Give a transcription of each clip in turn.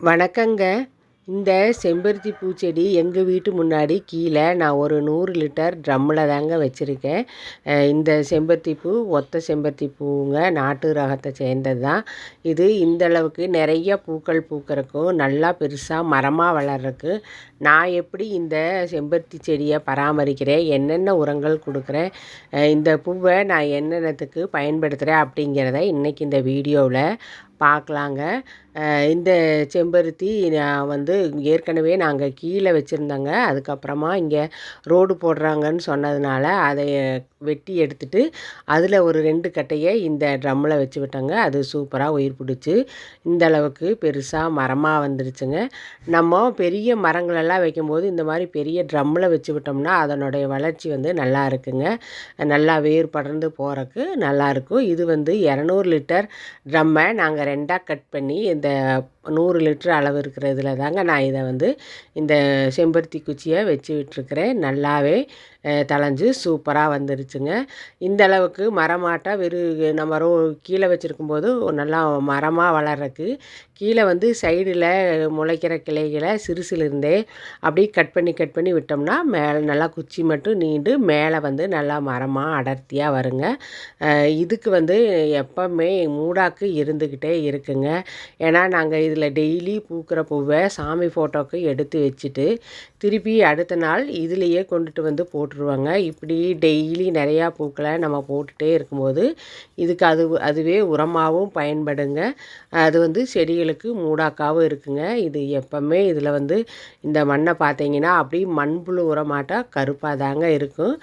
வணக்கங்க. இந்த செம்பருத்தி பூச்செடி எங்கள் வீட்டு முன்னாடி கீழே நான் ஒரு நூறு லிட்டர் ட்ரம்மில் தாங்க வச்சுருக்கேன். இந்த செம்பருத்தி பூ ஒத்த செம்பருத்தி பூங்க நாட்டு ரகத்தை சேர்ந்தது தான். இது இந்தளவுக்கு நிறைய பூக்கள் பூக்கிறக்கும் நல்லா பெருசாக மரமாக வளர்றதுக்கு நான் எப்படி இந்த செம்பருத்தி செடியை பராமரிக்கிறேன்? என்னென்ன உரங்கள் கொடுக்குறேன்? இந்த பூவை நான் என்னென்னத்துக்கு பயன்படுத்துகிறேன் அப்படிங்கிறத இன்றைக்கி இந்த வீடியோவில் பார்க்கலாங்க. இந்த செம்பருத்தி நான் வந்து ஏற்கனவே நாங்கள் கீழே வச்சுருந்தோங்க. அதுக்கப்புறமா இங்கே ரோடு போடுறாங்கன்னு சொன்னதுனால அதை வெட்டி எடுத்துட்டு அதில் ஒரு ரெண்டு கட்டையை இந்த ட்ரம்மில் வச்சு விட்டோங்க. அது சூப்பராக உயிர் பிடிச்சி இந்தளவுக்கு பெருசாக மரமாக வந்துருச்சுங்க. நம்ம பெரிய மரங்களெல்லாம் நல்லா வைக்கும்போது இந்த மாதிரி பெரிய ட்ரம்மில் வச்சு விட்டோம்னா அதனுடைய வளர்ச்சி வந்து நல்லா இருக்குங்க. நல்லா வேர் படர்ந்து போகிறக்கு நல்லாயிருக்கும் இது வந்து இரநூறு லிட்டர் ட்ரம்மை நாங்கள் ரெண்டாக கட் பண்ணி இந்த நூறு லிட்டர் அளவு இருக்கிற இதில் தாங்க நான் இதை வந்து இந்த செம்பருத்தி குச்சியை வச்சு விட்டுருக்குறேன். நல்லாவே தளைஞ்சு சூப்பராக வந்துருச்சுங்க. இந்த அளவுக்கு மரமாட்டாக வெறும் நம்ம ரோ கீழே வச்சுருக்கும்போது நல்லா மரமாக வளர்றக்கு. கீழே வந்து சைடில் முளைக்கிற கிளைகளை சிறுசுலேருந்தே அப்படியே கட் பண்ணி கட் பண்ணி விட்டோம்னா மேலே நல்லா குச்சி மட்டும் நீண்டு மேலே வந்து நல்லா மரமாக அடர்த்தியாக வருங்க. இதுக்கு வந்து எப்போவுமே மூடாக்கு இருந்துக்கிட்டே இருக்குங்க. ஏன்னா நாங்கள் இதில் டெய்லி பூக்கிற பூவை சாமி ஃபோட்டோவுக்கு எடுத்து வச்சுட்டு திருப்பி அடுத்த நாள் இதுலேயே கொண்டுட்டு வந்து போட்டுருவாங்க. இப்படி டெய்லி நிறையா பூக்களை நம்ம போட்டுகிட்டே இருக்கும்போது இதுக்கு அது அதுவே உரமாகவும் பயன்படுங்க. அது வந்து செடிகளுக்கு மூடாக்காவும் இருக்குங்க. இது எப்போவுமே இதில் வந்து இந்த மண்ணை பார்த்தீங்கன்னா அப்படி மண்புழு உரமாட்டால் கருப்பாக தாங்க இருக்கும்.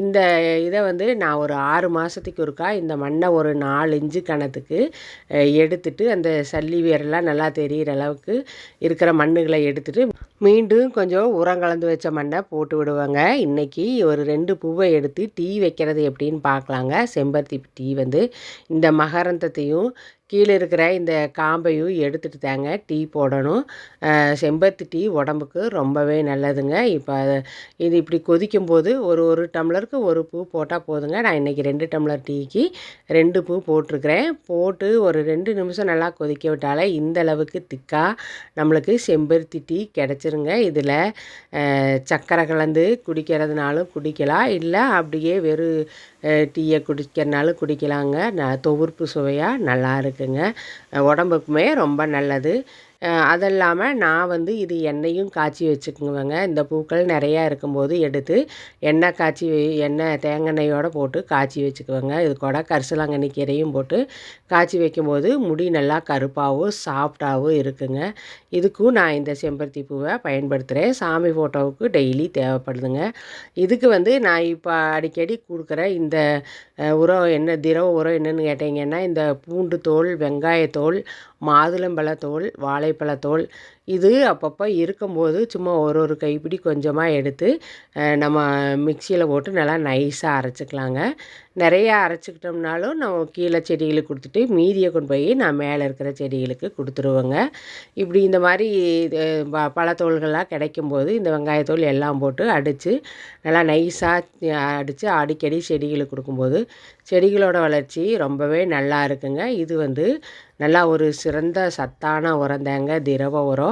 இந்த இதை வந்து நான் ஒரு ஆறு மாதத்துக்கு ஒருக்கா இந்த மண்ணை ஒரு நாலு இன்ச்சு கணத்துக்கு எடுத்துட்டு அந்த சல்லி வேரெல்லாம் நல்லா தெரிகிற அளவுக்கு இருக்கிற மண்ணுகளை எடுத்துகிட்டு மீண்டும் கொஞ்சம் உரம் கலந்து வச்ச மண்ணை போட்டு விடுவாங்க. இன்றைக்கி ஒரு ரெண்டு பூவை எடுத்து டீ வைக்கிறது எப்படின்னு பார்க்கலாங்க. செம்பருத்தி டீ வந்து இந்த மகரந்தத்தையும் கீழே இருக்கிற இந்த காம்பையும் எடுத்துகிட்டு தாங்க டீ போடணும். செம்பருத்தி டீ உடம்புக்கு ரொம்பவே நல்லதுங்க. இப்போ இது இப்படி கொதிக்கும் போது ஒரு ஒரு டம்ளருக்கு ஒரு பூ போட்டால் போதுங்க. நான் இன்றைக்கி ரெண்டு டம்ளர் டீக்கு ரெண்டு பூ போட்டிருக்கிறேன். போட்டு ஒரு ரெண்டு நிமிஷம் நல்லா கொதிக்க விட்டாலே இந்த அளவுக்கு திக்காக நம்மளுக்கு செம்பருத்தி டீ கிடச்சிருங்க. இதில் சக்கரை கலந்து குடிக்கிறதுனாலும் குடிக்கலாம். இல்லை அப்படியே வெறும் டீயை குடிக்கிறனாலும் குடிக்கலாங்க. ந தொகுப்பு சுவையாக நல்லா இருக்குங்க. உடம்புக்குமே ரொம்ப நல்லது. அது இல்லாமல் நான் வந்து இது எண்ணெயும் காய்ச்சி வச்சுக்குவேங்க. இந்த பூக்கள் நிறையா இருக்கும்போது எடுத்து எண்ணெய் காய்ச்சி எண்ணெய் தேங்காய் போட்டு காய்ச்சி வச்சுக்குவேங்க. இது கூட கரிசலாங்கண்ணி கீரையும் போட்டு காய்ச்சி வைக்கும்போது முடி நல்லா கருப்பாகவும் சாஃப்டாகவும் இருக்குங்க. இதுக்கும் நான் இந்த செம்பருத்தி பூவை பயன்படுத்துகிறேன் சாமி ஃபோட்டோவுக்கு டெய்லி தேவைப்படுதுங்க. இதுக்கு வந்து நான் இப்போ அடிக்கடி கொடுக்குற இந்த உரம் என்ன திரவ உரம் என்னென்னு கேட்டிங்கன்னா இந்த பூண்டு தோல் வெங்காயத்தோல் மாதுளம்பழத்தோல் வாழைப்பழத்தோல் இது அப்பப்போ இருக்கும்போது சும்மா ஒரு ஒரு கைப்பிடி கொஞ்சமாக எடுத்து நம்ம மிக்சியில் போட்டு நல்லா நைஸாக அரைச்சிக்கலாங்க. நிறையா அரைச்சிக்கிட்டோம்னாலும் நம்ம கீழே செடிகளுக்கு கொடுத்துட்டு மீதியை கொண்டு போய் நான் மேலே இருக்கிற செடிகளுக்கு கொடுத்துருவேங்க. இப்படி இந்த மாதிரி ப பழத்தோள்கள்லாம் கிடைக்கும்போது இந்த வெங்காயத்தோல் எல்லாம் போட்டு அடித்து நல்லா நைஸாக அடித்து அடிக்கடி செடிகளுக்கு கொடுக்கும்போது செடிகளோட வளர்ச்சி ரொம்பவே நல்லா இருக்குங்க. இது வந்து நல்லா ஒரு சிறந்த சத்தான உரம் தாங்க திரவ உரம்.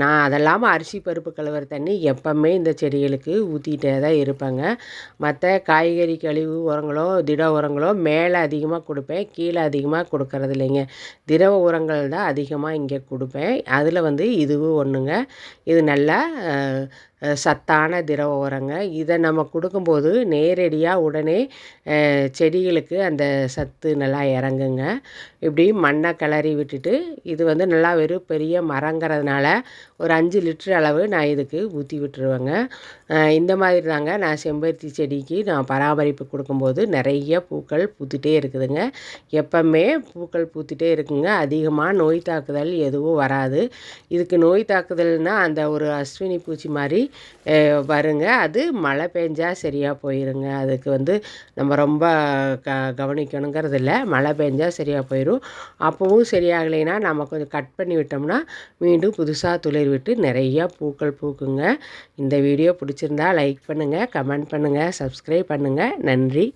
நான் அதெல்லாமல் அரிசி பருப்பு கழுவுற தண்ணி எப்போவுமே இந்த செடிகளுக்கு ஊற்றிட்டே தான் இருப்பேங்க. மற்ற காய்கறி கழிவு உரங்களோ திட உரங்களோ மேலே அதிகமாக கொடுப்பேன். கீழே அதிகமாக கொடுக்கறது இல்லைங்க. திரவ உரங்கள் தான் அதிகமாக இங்கே கொடுப்பேன். அதில் வந்து இதுவும் ஒன்றுங்க இது நல்லா சத்தான திரவ உரங்க. இதை நம்ம கொடுக்கும்போது நேரடியாக உடனே செடிகளுக்கு அந்த சத்து நல்லா இறங்குங்க. இப்படி மண்ணை கிளறி விட்டுட்டு இது வந்து நல்லா வெறும் பெரிய மரங்கிறதுனால ஒரு அஞ்சு லிட்டர் அளவு நான் இதுக்கு ஊற்றி விட்டுருவேங்க. இந்த மாதிரி தாங்க நான் செம்பருத்தி செடிக்கு நான் பராமரிப்பு கொடுக்கும்போது நிறைய பூக்கள் பூத்துட்டே இருக்குதுங்க. எப்போவுமே பூக்கள் பூத்துட்டே இருக்குங்க. அதிகமாக நோய் தாக்குதல் எதுவும் வராது. இதுக்கு நோய் தாக்குதல்னால் அந்த ஒரு அஸ்வினி பூச்சி மாதிரி வருங்க. அது மழை பெஞ்சால் சரியாக போயிருங்க. அதுக்கு வந்து நம்ம ரொம்ப க கவனிக்கணுங்கிறது இல்லை மழை பெஞ்சால் சரியாக போயிடும் அப்போவும் சரியாகலைன்னா நம்ம கொஞ்சம் கட் பண்ணி விட்டோம்னா மீண்டும் புதுசாக துளிர் விட்டு நிறையா பூக்கள் பூக்குங்க. இந்த வீடியோ பிடிச்சிருந்தா லைக் பண்ணுங்கள் கமெண்ட் பண்ணுங்கள் சப்ஸ்கிரைப் பண்ணுங்கள் நன்றி.